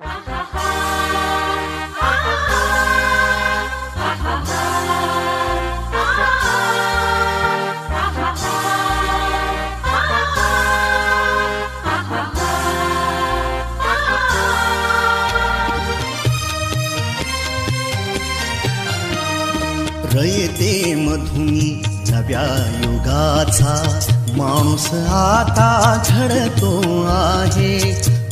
रयते मधुनी नव्या युगाचा. माणूस आता घडतो आहे.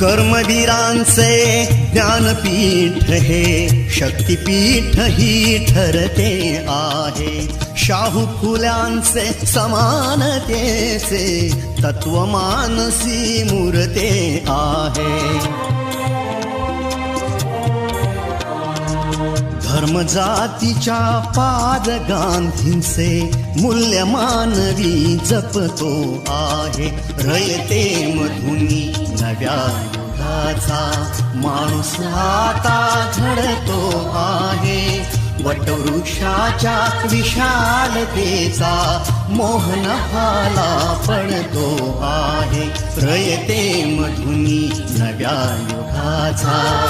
कर्मवीरांचे ज्ञानपीठ हे शक्तीपीठ ही ठरते आहे. शाहू फुल्यांचे समानतेचे तत्वमानसी मूर्ते आहे. धर्म पाद गांधींचे मूल्य मानवी जपतो आहे. रयते मधुनी नव्या युगाचा माणूस आता घडतो आहे. वटवृक्षाच्या विशालतेचा मोहन भाला पडतो आहे. रयते मधुनी नव्या युगाचा